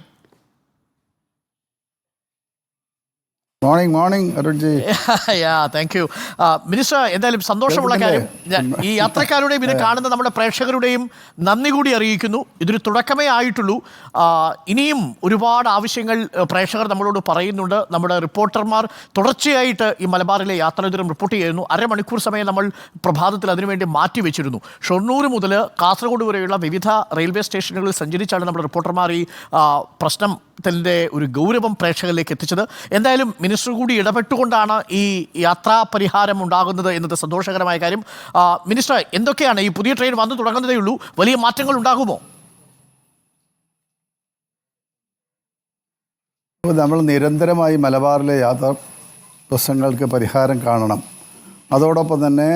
Speaker 7: morning morning Arunji
Speaker 1: yeah thank you minister എന്തായാലും സന്തോഷമുള്ള കാര്യം ഞാൻ ഈ യാത്രക്കാരുടെയും ഇത് കാണുന്ന നമ്മുടെ പ്രേക്ഷകരുടെയും നന്ദി കൂടി അറിയിക്കുന്നു. ഇതൊരു തുടക്കമേ ആയിട്ടുള്ളൂ. ഇനിയും ഒരുപാട് ആവശ്യങ്ങൾ പ്രേക്ഷകർ നമ്മളോട് പറയുന്നുണ്ട്. നമ്മുടെ റിപ്പോർട്ടർമാർ തുടർച്ചയായിട്ട് ഈ മലബാറിലെ യാത്രാദൂരം റിപ്പോർട്ട് ചെയ്യുന്നു. അരമണിക്കൂർ സമയം നമ്മൾ പ്രഭാതത്തിൽ അതിനുവേണ്ടി മാറ്റി വെച്ചിരുന്നു. ഷൊർണൂർ മുതൽ കാസർഗോഡ് വരെയുള്ള വിവിധ റെയിൽവേ സ്റ്റേഷനുകളിൽ സഞ്ചരിച്ചാണ് നമ്മുടെ റിപ്പോർട്ടർമാർ ഈ ആ, പ്രശ്നത്തിന്റെ ഒരു ഗൗരവം പ്രേക്ഷകരിലേക്ക് എത്തിച്ചത്. എന്തായാലും മിനിസ്റ്റർ കൂടി ഇടപെട്ടുകൊണ്ടാണ് ഈ യാത്രാ പരിഹാരം ഉണ്ടാകുന്നത് എന്നത് സന്തോഷകരമായ കാര്യം. മിനിസ്റ്റർ എന്തൊക്കെയാണ് ഈ പുതിയ ട്രെയിൻ വന്നു തുടങ്ങുന്നതേ ഉള്ളൂ? വലിയ മാറ്റങ്ങൾ ഉണ്ടാകുമോ?
Speaker 7: നമ്മൾ നിരന്തരമായി മലബാറിലെ യാത്രാ പ്രശ്നങ്ങൾക്ക് പരിഹാരം കാണണം. അതോടൊപ്പം തന്നെ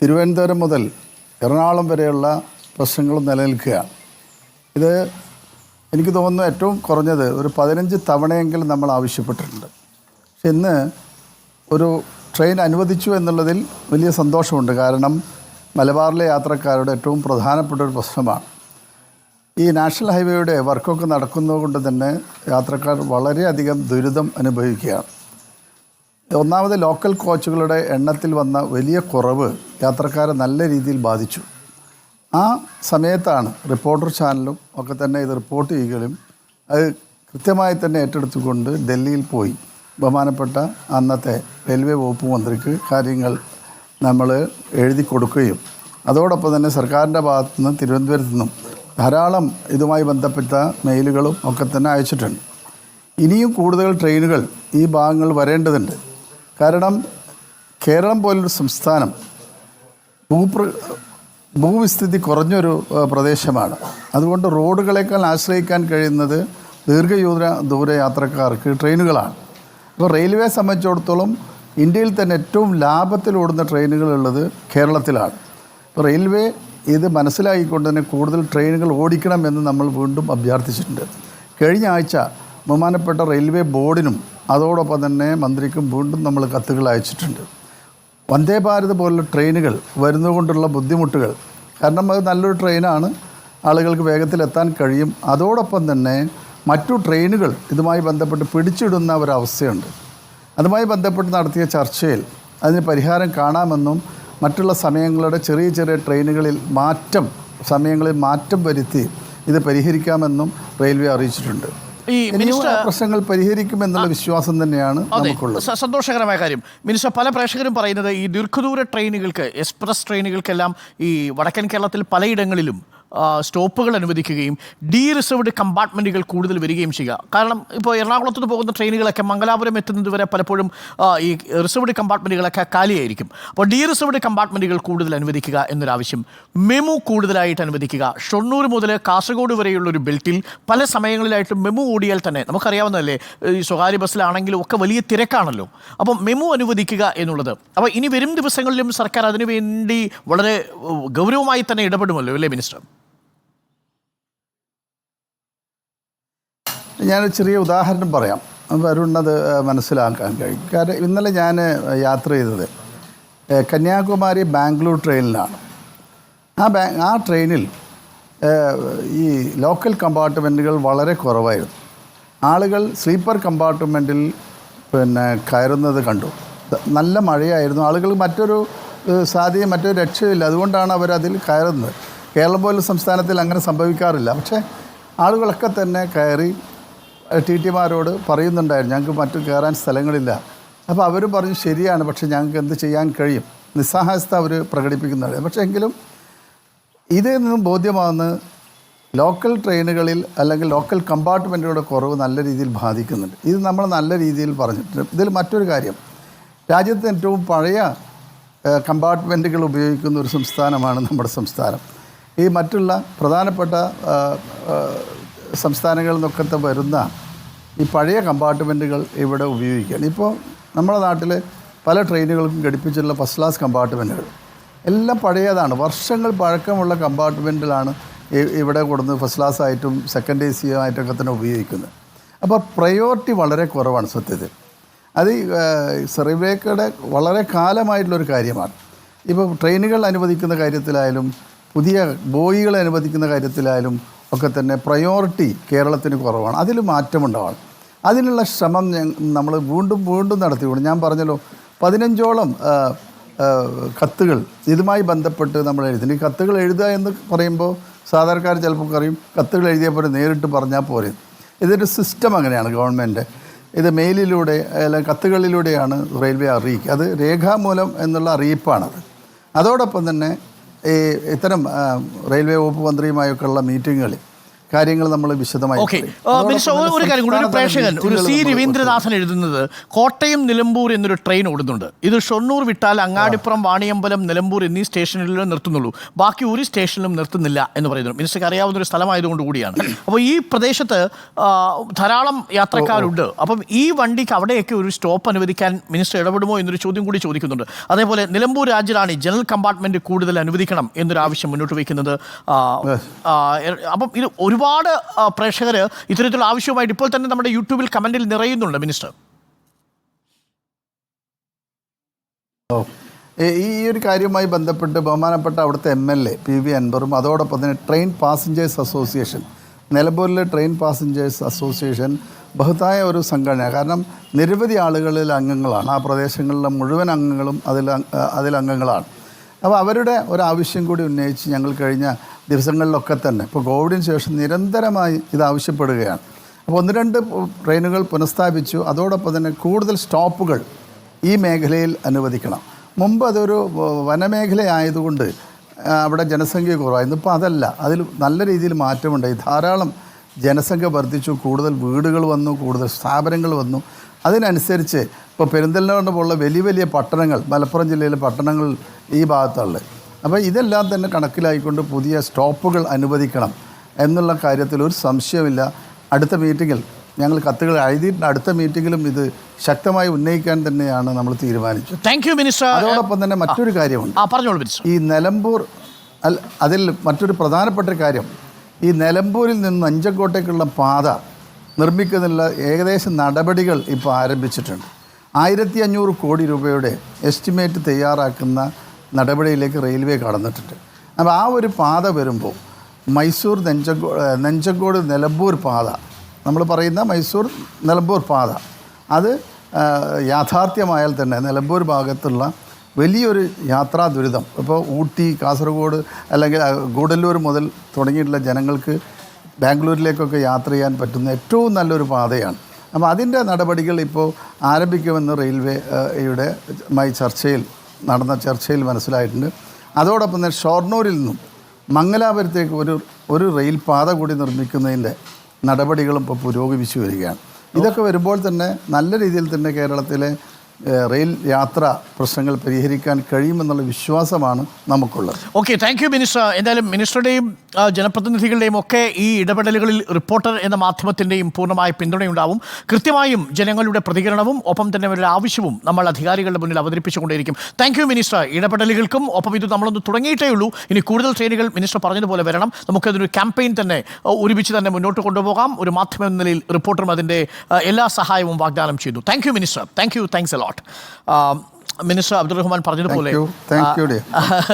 Speaker 7: തിരുവനന്തപുരം മുതൽ എറണാകുളം വരെയുള്ള പ്രശ്നങ്ങളും നിലനിൽക്കുകയാണ്. ഇത് എനിക്ക് തോന്നുന്നു ഏറ്റവും കുറഞ്ഞത് ഒരു പതിനഞ്ച് തവണയെങ്കിലും നമ്മൾ ആവശ്യപ്പെട്ടിട്ടുണ്ട്. പക്ഷെ ഇന്ന് ഒരു ട്രെയിൻ അനുവദിച്ചു എന്നുള്ളതിൽ വലിയ സന്തോഷമുണ്ട്. കാരണം മലബാറിലെ യാത്രക്കാരുടെ ഏറ്റവും പ്രധാനപ്പെട്ട ഒരു പ്രശ്നമാണ്. ഈ നാഷണൽ ഹൈവേയുടെ വർക്കൊക്കെ നടക്കുന്നത് കൊണ്ട് തന്നെ യാത്രക്കാർ വളരെയധികം ദുരിതം അനുഭവിക്കുകയാണ്. ഒന്നാമത് ലോക്കൽ കോച്ചുകളുടെ എണ്ണത്തിൽ വന്ന വലിയ കുറവ് യാത്രക്കാരെ നല്ല രീതിയിൽ ബാധിച്ചു. ആ സമയത്താണ് റിപ്പോർട്ടർ ചാനലും ഒക്കെ തന്നെ ഇത് റിപ്പോർട്ട് ചെയ്യുകയും അത് കൃത്യമായി തന്നെ ഏറ്റെടുത്തുകൊണ്ട് ഡൽഹിയിൽ പോയി. ബഹുമാനപ്പെട്ട അന്നത്തെ റെയിൽവേ വകുപ്പ് മന്ത്രിക്ക് കാര്യങ്ങൾ നമ്മൾ എഴുതി കൊടുക്കുകയും അതോടൊപ്പം തന്നെ സർക്കാരിന്റെ ഭാഗത്തു നിന്നും തിരുവനന്തപുരത്തു നിന്നും ധാരാളം ഇതുമായി ബന്ധപ്പെട്ട മെയിലുകളും ഒക്കെ തന്നെ അയച്ചിട്ടുണ്ട്. ഇനിയും കൂടുതൽ ട്രെയിനുകൾ ഈ ഭാഗങ്ങൾ വരേണ്ടതുണ്ട്. കാരണം കേരളം പോലൊരു സംസ്ഥാനം ഭൂപ്ര ഭൂവിസ്ഥിതി കുറഞ്ഞൊരു പ്രദേശമാണ്. അതുകൊണ്ട് റോഡുകളേക്കാൾ ആശ്രയിക്കാൻ കഴിയുന്നത് ദീർഘദൂര ദൂരയാത്രക്കാർക്ക് ട്രെയിനുകളാണ്. അപ്പോൾ റെയിൽവേ സംബന്ധിച്ചിടത്തോളം ഇന്ത്യയിൽ തന്നെ ഏറ്റവും ലാഭത്തിൽ ഓടുന്ന ട്രെയിനുകളുള്ളത് കേരളത്തിലാണ്. അപ്പോൾ റെയിൽവേ ഇത് മനസ്സിലാക്കിക്കൊണ്ട് തന്നെ കൂടുതൽ ട്രെയിനുകൾ ഓടിക്കണമെന്ന് നമ്മൾ വീണ്ടും അഭ്യർത്ഥിച്ചിട്ടുണ്ട്. കഴിഞ്ഞ ആഴ്ച ബഹുമാനപ്പെട്ട റെയിൽവേ ബോർഡിനും അതോടൊപ്പം തന്നെ മന്ത്രിക്കും വീണ്ടും നമ്മൾ കത്തുകൾ അയച്ചിട്ടുണ്ട്. വന്ദേ ഭാരത് പോലുള്ള ട്രെയിനുകൾ വരുന്നതുകൊണ്ടുള്ള ബുദ്ധിമുട്ടുകൾ. കാരണം അത് നല്ലൊരു ട്രെയിനാണ്. ആളുകൾക്ക് വേഗത്തിൽ എത്താൻ കഴിയും. അതോടൊപ്പം തന്നെ മറ്റു ട്രെയിനുകൾ ഇതുമായി ബന്ധപ്പെട്ട് പിടിച്ചിടുന്ന ഒരവസ്ഥയുണ്ട്. അതുമായി ബന്ധപ്പെട്ട് നടത്തിയ ചർച്ചയിൽ അതിന് പരിഹാരം കാണാമെന്നും മറ്റുള്ള സമയങ്ങളുടെ ചെറിയ ചെറിയ ട്രെയിനുകളിൽ മാറ്റം സമയങ്ങളിൽ മാറ്റം വരുത്തി ഇത് പരിഹരിക്കാമെന്നും റെയിൽവേ അറിയിച്ചിട്ടുണ്ട്.
Speaker 1: ഈ മിനിസ്റ്റർ
Speaker 7: പ്രശ്നങ്ങൾ പ്രശ്നങ്ങൾ പരിഹരിക്കുമെന്നുള്ള വിശ്വാസം തന്നെയാണ് നമുക്കുള്ളത്.
Speaker 1: സന്തോഷകരമായ കാര്യം. മിനിസ്റ്റർ പല പ്രേക്ഷകരും പറയുന്നത് ഈ ദീർഘദൂര ട്രെയിനുകൾക്ക് എക്സ്പ്രസ് ട്രെയിനുകൾക്കെല്ലാം ഈ വടക്കൻ കേരളത്തിൽ പലയിടങ്ങളിലും സ്റ്റോപ്പുകൾ അനുവദിക്കുകയും ഡി റിസർവ്ഡ് കമ്പാർട്ട്മെന്റുകൾ കൂടുതൽ വരികയും ചെയ്യുക. കാരണം ഇപ്പോൾ എറണാകുളത്ത് പോകുന്ന ട്രെയിനുകളൊക്കെ മംഗലാപുരം എത്തുന്നത് വരെ പലപ്പോഴും ഈ റിസർവ്ഡ് കമ്പാർട്ട്മെന്റുകളൊക്കെ കാലിയായിരിക്കും. അപ്പോൾ ഡി റിസർവ്ഡ് കമ്പാർട്ട്മെന്റുകൾ കൂടുതൽ അനുവദിക്കുക എന്നൊരാവശ്യം മെമു കൂടുതലായിട്ട് അനുവദിക്കുക. ഷൊണ്ണൂർ മുതൽ കാസർഗോഡ് വരെയുള്ള ഒരു ബെൽറ്റിൽ പല സമയങ്ങളിലായിട്ട് മെമു ഓടിയാൽ തന്നെ നമുക്കറിയാവുന്നതല്ലേ ഈ സ്വകാര്യ ബസ്സിലാണെങ്കിലും ഒക്കെ വലിയ തിരക്കാണല്ലോ. അപ്പം മെമു അനുവദിക്കുക എന്നുള്ളത്. അപ്പോൾ ഇനി വരും ദിവസങ്ങളിലും സർക്കാർ അതിനുവേണ്ടി വളരെ ഗൗരവമായി തന്നെ ഇടപെടുമല്ലോ അല്ലേ മിനിസ്റ്റർ?
Speaker 7: ഞാനൊരു ചെറിയ ഉദാഹരണം പറയാം. അരുണത് മനസ്സിലാക്കാൻ കഴിയും. കാരണം ഇന്നലെ ഞാൻ യാത്ര ചെയ്തത് കന്യാകുമാരി ബാംഗ്ലൂർ ട്രെയിനിലാണ്. ആ ബാ ആ ട്രെയിനിൽ ഈ ലോക്കൽ കമ്പാർട്ട്മെന്റുകൾ വളരെ കുറവായിരുന്നു. ആളുകൾ സ്ലീപ്പർ കമ്പാർട്ട്മെന്റിൽ പിന്നെ കയറുന്നത് കണ്ടു. നല്ല മഴയായിരുന്നു. ആളുകൾ മറ്റൊരു സാധ്യത മറ്റൊരു രക്ഷയില്ല അതുകൊണ്ടാണ് അവരതിൽ കയറുന്നത്. കേരളം പോലുള്ള സംസ്ഥാനത്തിൽ അങ്ങനെ സംഭവിക്കാറില്ല. പക്ഷേ ആളുകളൊക്കെ തന്നെ കയറി ടി ടിമാരോട് പറയുന്നുണ്ടായിരുന്നു ഞങ്ങൾക്ക് മറ്റു കയറാൻ സ്ഥലങ്ങളില്ല. അപ്പോൾ അവർ പറഞ്ഞു ശരിയാണ് പക്ഷേ ഞങ്ങൾക്ക് എന്ത് ചെയ്യാൻ കഴിയും? നിസ്സഹായസ്ഥ അവർ പ്രകടിപ്പിക്കുന്നത് പക്ഷേ എങ്കിലും ഇതിൽ നിന്നും ബോധ്യമാകുന്ന ലോക്കൽ ട്രെയിനുകളിൽ അല്ലെങ്കിൽ ലോക്കൽ കമ്പാർട്ട്മെന്റുകളുടെ കുറവ് നല്ല രീതിയിൽ ബാധിക്കുന്നുണ്ട്. ഇത് നമ്മൾ നല്ല രീതിയിൽ പറഞ്ഞിട്ടുണ്ട്. ഇതിൽ മറ്റൊരു കാര്യം രാജ്യത്ത് ഏറ്റവും പഴയ കമ്പാർട്ട്മെന്റുകൾ ഉപയോഗിക്കുന്ന ഒരു സംസ്ഥാനമാണ് നമ്മുടെ സംസ്ഥാനം. ഈ മറ്റുള്ള പ്രധാനപ്പെട്ട സംസ്ഥാനങ്ങളിൽ നിന്നൊക്കെ വരുന്ന ഈ പഴയ കമ്പാർട്ട്മെന്റുകൾ ഇവിടെ ഉപയോഗിക്കുകയാണ്. ഇപ്പോൾ നമ്മുടെ നാട്ടിൽ പല ട്രെയിനുകൾക്കും ഘടിപ്പിച്ചിട്ടുള്ള ഫസ്റ്റ് ക്ലാസ് കമ്പാർട്ട്മെന്റുകൾ. എല്ലാം പഴയതാണ്. വർഷങ്ങൾ പഴക്കമുള്ള കമ്പാർട്ട്മെന്റിലാണ് ഇവിടെ കൊടുന്ന് ഫസ്റ്റ് ക്ലാസ് ആയിട്ടും സെക്കൻഡ് എ സി ആയിട്ടൊക്കെ തന്നെ ഉപയോഗിക്കുന്നത്. അപ്പോൾ പ്രയോറിറ്റി വളരെ കുറവാണ് സത്യത്തിൽ. അത് സർവേക്കടെ വളരെ കാലമായിട്ടുള്ളൊരു കാര്യമാണ്. ഇപ്പോൾ ട്രെയിനുകൾ അനുവദിക്കുന്ന കാര്യത്തിലായാലും പുതിയ ബോയികൾ അനുവദിക്കുന്ന കാര്യത്തിലായാലും ഒക്കെ തന്നെ പ്രയോറിറ്റി കേരളത്തിന് കുറവാണ്. അതിൽ മാറ്റമുണ്ടാവണം. അതിനുള്ള ശ്രമം നമ്മൾ വീണ്ടും വീണ്ടും നടത്തിക്കൊണ്ട് ഞാൻ പറഞ്ഞല്ലോ പതിനഞ്ചോളം കത്തുകൾ ഇതുമായി ബന്ധപ്പെട്ട് നമ്മൾ എഴുതുന്നു. ഈ കത്തുകൾ എഴുതുക എന്ന് പറയുമ്പോൾ സാധാരണക്കാർ ചിലപ്പോൾ പറയും കത്തുകൾ എഴുതിയ പോലെ നേരിട്ട് പറഞ്ഞാൽ പോരെ. ഇതൊരു സിസ്റ്റം അങ്ങനെയാണ് ഗവൺമെന്റ് ഇത് മെയിലിലൂടെ അല്ലെങ്കിൽ കത്തുകളിലൂടെയാണ് റെയിൽവേ അറിയിക്കുക. അത് രേഖാമൂലം എന്നുള്ള അറിയിപ്പാണത്. അതോടൊപ്പം തന്നെ ഈ ഇത്തരം റെയിൽവേ വകുപ്പ് മന്ത്രിയുമായൊക്കെയുള്ള മീറ്റിങ്ങുകളിൽ കാര്യങ്ങൾ നമ്മൾ വിശദമായി
Speaker 1: ഓക്കെ ഒരു- ഒരു കാര്യം കൂടി ഒരു പ്രേക്ഷകൻ ഒരു സി രവീന്ദ്രനാഥൻ എഴുതുന്നത് കോട്ടയം നിലമ്പൂർ എന്നൊരു ട്രെയിൻ ഓടുന്നുണ്ട്. ഇത് ഷൊർണൂർ വിട്ടാൽ അങ്ങാടിപ്പുറം വാണിയമ്പലം നിലമ്പൂർ എന്നീ സ്റ്റേഷനിലും നിർത്തുന്നുള്ളൂ. ബാക്കി ഒരു സ്റ്റേഷനിലും നിർത്തുന്നില്ല എന്ന് പറയുന്നു. മിനിസ്റ്റർക്ക് അറിയാവുന്ന ഒരു സ്ഥലമായതുകൊണ്ട് കൂടിയാണ്. അപ്പോൾ ഈ പ്രദേശത്ത് ധാരാളം യാത്രക്കാരുണ്ട്. അപ്പം ഈ വണ്ടിക്ക് അവിടെയൊക്കെ ഒരു സ്റ്റോപ്പ് അനുവദിക്കാൻ മിനിസ്റ്റർ ഇടപെടുമോ എന്നൊരു ചോദ്യം കൂടി ചോദിക്കുന്നുണ്ട്. അതേപോലെ നിലമ്പൂർ രാജ്യറാണി ജനറൽ കമ്പാർട്ട്മെന്റ് കൂടുതൽ അനുവദിക്കണം എന്നൊരു ആവശ്യം മുന്നോട്ട് വയ്ക്കുന്നത് അപ്പം ഇത് ഒരുപാട് പ്രേക്ഷകർ ഇത്തരത്തിലുള്ള ആവശ്യവുമായിട്ട് ഇപ്പോൾ തന്നെ നമ്മുടെ യൂട്യൂബിൽ കമന്റിൽ നിറയുന്നുണ്ട് മിനിസ്റ്റർ.
Speaker 7: ഈ- ഒരു കാര്യവുമായി ബന്ധപ്പെട്ട് ബഹുമാനപ്പെട്ട അവിടുത്തെ M L A P V അൻവറും അതോടൊപ്പം തന്നെ ട്രെയിൻ പാസഞ്ചേഴ്സ് അസോസിയേഷൻ നിലമ്പൂരിലെ ട്രെയിൻ പാസഞ്ചേഴ്സ് അസോസിയേഷൻ ബഹുതായ ഒരു സംഘടന. കാരണം നിരവധി ആളുകളിൽ അംഗങ്ങളാണ്. ആ പ്രദേശങ്ങളിലെ മുഴുവൻ അംഗങ്ങളും അതിൽ അതിലംഗങ്ങളാണ് അപ്പോൾ അവരുടെ ഒരാവശ്യം കൂടി ഉന്നയിച്ച് ഞങ്ങൾ കഴിഞ്ഞ ദിവസങ്ങളിലൊക്കെ തന്നെ ഇപ്പോൾ കോവിഡിന് ശേഷം നിരന്തരമായി ഇത് ആവശ്യപ്പെടുകയാണ്. അപ്പോൾ ഒന്ന് രണ്ട് ട്രെയിനുകൾ പുനഃസ്ഥാപിച്ചു. അതോടൊപ്പം തന്നെ കൂടുതൽ സ്റ്റോപ്പുകൾ ഈ മേഖലയിൽ അനുവദിക്കണം. മുമ്പ് അതൊരു വനമേഖലയായതുകൊണ്ട് അവിടെ ജനസംഖ്യ കുറവായിരുന്നു ഇപ്പോൾ അതല്ല. അതിൽ നല്ല രീതിയിൽ മാറ്റമുണ്ടായി ധാരാളം ജനസംഖ്യ വർദ്ധിച്ചു. കൂടുതൽ വീടുകൾ വന്നു. കൂടുതൽ സ്ഥാപനങ്ങൾ വന്നു. അതിനനുസരിച്ച് ഇപ്പോൾ പെരിന്തൽമണ്ണ പോലുള്ള വലിയ വലിയ പട്ടണങ്ങൾ മലപ്പുറം ജില്ലയിലെ പട്ടണങ്ങൾ ഈ ഭാഗത്തുള്ളത് അപ്പോൾ ഇതെല്ലാം തന്നെ കണക്കിലായിക്കൊണ്ട് പുതിയ സ്റ്റോപ്പുകൾ അനുവദിക്കണം എന്നുള്ള കാര്യത്തിൽ ഒരു സംശയമില്ല അടുത്ത മീറ്റിങ്ങിൽ ഞങ്ങൾ കത്തുകൾ എഴുതിയിട്ടുണ്ട്. അടുത്ത മീറ്റിങ്ങിലും ഇത് ശക്തമായി ഉന്നയിക്കാൻ തന്നെയാണ് നമ്മൾ തീരുമാനിച്ചത്.
Speaker 1: താങ്ക് യു മിനിസ്റ്റർ
Speaker 7: അതോടൊപ്പം തന്നെ മറ്റൊരു കാര്യമുണ്ട്. ഈ നിലമ്പൂർ അല്ല അതിൽ മറ്റൊരു പ്രധാനപ്പെട്ട കാര്യം. ഈ നിലമ്പൂരിൽ നിന്ന് അഞ്ചക്കോട്ടേക്കുള്ള പാത നിർമ്മിക്കുന്നതിനുള്ള ഏകദേശം നടപടികൾ ഇപ്പോൾ ആരംഭിച്ചിട്ടുണ്ട്. ആയിരത്തി അഞ്ഞൂറ് കോടി രൂപയുടെ എസ്റ്റിമേറ്റ് തയ്യാറാക്കുന്ന നടപടിയിലേക്ക് റെയിൽവേ കടന്നിട്ടുണ്ട്. അപ്പോൾ ആ ഒരു പാത വരുമ്പോൾ മൈസൂർ നെഞ്ചങ്കോ നെഞ്ചങ്കോട് നിലമ്പൂർ പാത നമ്മൾ പറയുന്ന മൈസൂർ നിലമ്പൂർ പാത അത് യാഥാർത്ഥ്യമായാൽ തന്നെ നിലമ്പൂർ ഭാഗത്തുള്ള വലിയൊരു യാത്രാ ദുരിതം. ഇപ്പോൾ ഊട്ടി കാസർഗോഡ് അല്ലെങ്കിൽ ഗൂഡല്ലൂർ മുതൽ തുടങ്ങിയിട്ടുള്ള ജനങ്ങൾക്ക് ബാംഗ്ലൂരിലേക്കൊക്കെ യാത്ര ചെയ്യാൻ പറ്റുന്ന ഏറ്റവും നല്ലൊരു പാതയാണ്. അപ്പോൾ അതിന്റെ നടപടികൾ ഇപ്പോൾ ആരംഭിക്കുമെന്ന് റെയിൽവേയുടെ മായി ചർച്ചയിൽ നടന്ന ചർച്ചയിൽ മനസ്സിലായിട്ടുണ്ട്. അതോടൊപ്പം തന്നെ ഷോർണൂരിൽ നിന്നും മംഗലാപുരത്തേക്ക് ഒരു ഒരു റെയിൽ പാത കൂടി നിർമ്മിക്കുന്നതിന്റെ നടപടികളും ഇപ്പോൾ പുരോഗമിച്ചു വരികയാണ്. ഇതൊക്കെ വരുമ്പോൾ തന്നെ നല്ല രീതിയിൽ തന്നെ കേരളത്തിലെ റെയിൽ യാത്ര പ്രശ്നങ്ങൾ പരിഹരിക്കാൻ കഴിയുമെന്നുള്ള വിശ്വാസമാണ് നമുക്കുള്ളത്.
Speaker 1: ഓക്കെ താങ്ക് യു മിനിസ്റ്റർ എന്തായാലും മിനിസ്റ്ററുടെയും ജനപ്രതിനിധികളുടെയും ഒക്കെ ഈ ഇടപെടലുകളിൽ റിപ്പോർട്ടർ എന്ന മാധ്യമത്തിന്റെയും പൂർണമായ പിന്തുണയുണ്ടാവും. കൃത്യമായും ജനങ്ങളുടെ പ്രതികരണവും ഒപ്പം തന്നെ അവരുടെ ആവശ്യവും നമ്മൾ അധികാരികളുടെ മുന്നിൽ അവതരിപ്പിച്ചുകൊണ്ടേയിരിക്കും. താങ്ക് യു മിനിസ്റ്റർ ഇടപെടലുകൾക്കും ഒപ്പം ഇത് നമ്മളൊന്ന് തുടങ്ങിയിട്ടേ ഉള്ളൂ ഇനി കൂടുതൽ ട്രെയിനുകൾ മിനിസ്റ്റർ പറഞ്ഞതുപോലെ വരണം. നമുക്കതൊരു ക്യാമ്പയിൻ തന്നെ ഒരുമിച്ച് തന്നെ മുന്നോട്ട് കൊണ്ടുപോകാം. ഒരു മാധ്യമ നിലയിൽ റിപ്പോർട്ടറും അതിന്റെ എല്ലാ സഹായവും വാഗ്ദാനം ചെയ്തു. Thank you minister thank you thanks a lot minister Abdul Rahman പറഞ്ഞതുപോലെ.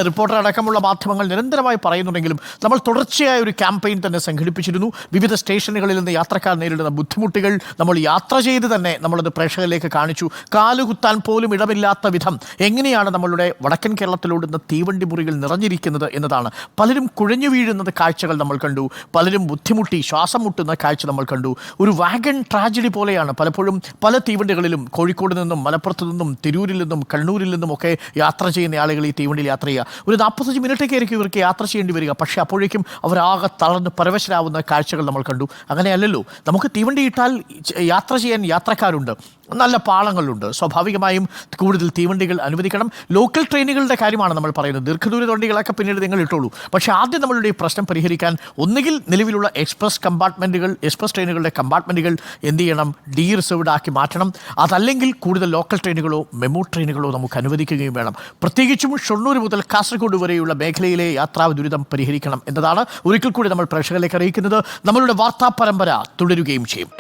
Speaker 1: റിപ്പോർട്ടർ അടക്കമുള്ള മാധ്യമങ്ങൾ നിരന്തരമായി പറയുന്നുണ്ടെങ്കിലും നമ്മൾ തുടർച്ചയായ ഒരു ക്യാമ്പയിൻ തന്നെ സംഘടിപ്പിച്ചിരുന്നു. വിവിധ സ്റ്റേഷനുകളിൽ നിന്ന് യാത്രക്കാർ നേരിടുന്ന ബുദ്ധിമുട്ടുകൾ നമ്മൾ യാത്ര ചെയ്ത് തന്നെ നമ്മളത് പ്രേക്ഷകരിലേക്ക് കാണിച്ചു. കാലുകുത്താൻ പോലും ഇടമില്ലാത്ത വിധം എങ്ങനെയാണ് നമ്മളുടെ വടക്കൻ കേരളത്തിലോടുന്ന തീവണ്ടി മുറികൾ നിറഞ്ഞിരിക്കുന്നത് എന്നതാണ്. പലരും കുഴഞ്ഞു വീഴുന്നത് കാഴ്ചകൾ നമ്മൾ കണ്ടു. പലരും ബുദ്ധിമുട്ടി ശ്വാസം മുട്ടുന്ന കാഴ്ച നമ്മൾ കണ്ടു. ഒരു വാഗൺ ട്രാജഡി പോലെയാണ് പലപ്പോഴും പല തീവണ്ടികളിലും കോഴിക്കോട് നിന്നും മലപ്പുറത്ത് നിന്നും തിരൂരിൽ നിന്നും കണ്ണൂരിൽ നിന്നുമൊക്കെ യാത്ര ചെയ്യുന്ന ആളുകൾ ഈ തീവണ്ടിയിൽ യാത്ര ചെയ്യുക. ഒരു നാൽപ്പത്തഞ്ച് മിനിറ്റൊക്കെയായിരിക്കും ഇവർക്ക് യാത്ര ചെയ്യേണ്ടി വരിക. പക്ഷേ അപ്പോഴേക്കും അവരാകെ തളർന്ന് പരവശരാവുന്ന കാഴ്ചകൾ നമ്മൾ കണ്ടു. അങ്ങനെയല്ലല്ലോ. നമുക്ക് തീവണ്ടി ഇട്ടാൽ യാത്ര ചെയ്യാൻ യാത്രക്കാരുണ്ട്. നല്ല പാളങ്ങളുണ്ട്. സ്വാഭാവികമായും കൂടുതൽ തീവണ്ടികൾ അനുവദിക്കണം. ലോക്കൽ ട്രെയിനുകളുടെ കാര്യമാണ് നമ്മൾ പറയുന്നത്. ദീർഘദൂര വണ്ടികളൊക്കെ പിന്നീട് നിങ്ങൾ ഇട്ടോളൂ. പക്ഷേ ആദ്യം നമ്മളുടെ ഈ പ്രശ്നം പരിഹരിക്കാൻ ഒന്നുകിൽ നിലവിലുള്ള എക്സ്പ്രസ് കമ്പാർട്ട്മെന്റുകൾ എക്സ്പ്രസ് ട്രെയിനുകളുടെ കമ്പാർട്ട്മെന്റുകൾ എന്ത് ചെയ്യണം? ഡി റിസർവ്ഡ് ആക്കി മാറ്റണം. അതല്ലെങ്കിൽ കൂടുതൽ ലോക്കൽ ട്രെയിനുകളോ മെമു ട്രെയിനുകളോ നമുക്ക് അനുവദിക്കുകയും വേണം. പ്രത്യേകിച്ചും ഷൊർണൂർ മുതൽ കാസർഗോഡ് വരെയുള്ള മേഖലയിലെ യാത്രാ ദുരിതം പരിഹരിക്കണം എന്നതാണ് ഒരിക്കൽ കൂടി നമ്മൾ പ്രേക്ഷകരിലേക്ക് അറിയിക്കുന്നത്. നമ്മളുടെ വാർത്താ പരമ്പര തുടരുകയും ചെയ്യും.